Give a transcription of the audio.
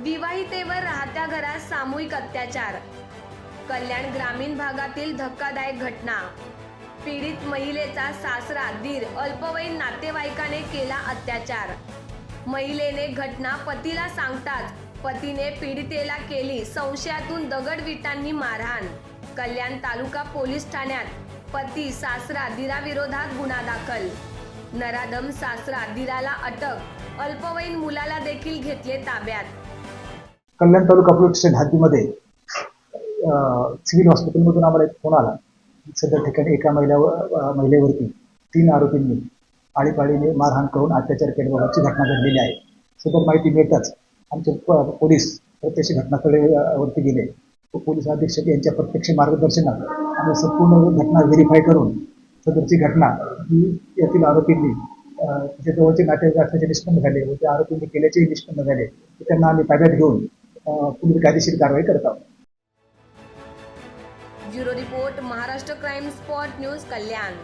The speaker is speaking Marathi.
विवाहितेवर राहत्या घरात सामूहिक अत्याचार. कल्याण ग्रामीण भागातील धक्कादायक घटना. पीडित महिलेचा सासरा दीर अल्पवयीन नातेवाईकाने केला अत्याचार. महिलेने घटना पतीला सांगताच पतीने पीडितेला केली संशयातून दगडविटांनी मारहाण. कल्याण तालुका पोलीस ठाण्यात पती सासरा दिराविरोधात गुन्हा दाखल. नराधम सासरा दिराला अटक अल्पवयीन मुलाला देखील घेतले ताब्यात. कल्याण तालुका पोलीस स्टेशन हद्दीमध्ये सिव्हिल हॉस्पिटलमधून आम्हाला एक फोन आला. सध्या सदर ठिकाणी एका महिलावर महिलेवरती तीन आरोपींनी आळीपाळीने मारहाण करून अत्याचार केल्याबाबतची घटना घडलेली आहे. सदर माहिती मिळताच आमचे पोलीस प्रत्यक्ष घटनास्थळी वरती गेले. पोलीस अधीक्षक यांच्या प्रत्यक्ष मार्गदर्शनात आम्ही संपूर्ण घटना व्हेरीफाय करून सदरची घटना ही यातील आरोपींनी जे जवळचे नातेवाईक असल्याचे निष्पन्न झाले व त्या आरोपींनी केल्याचेही निष्पन्न झाले तर त्यांना आम्ही ताब्यात घेऊन पुढील कायदेशीर कारवाई करत आहोत. Bureau report Maharashtra crime spot news Kalyan.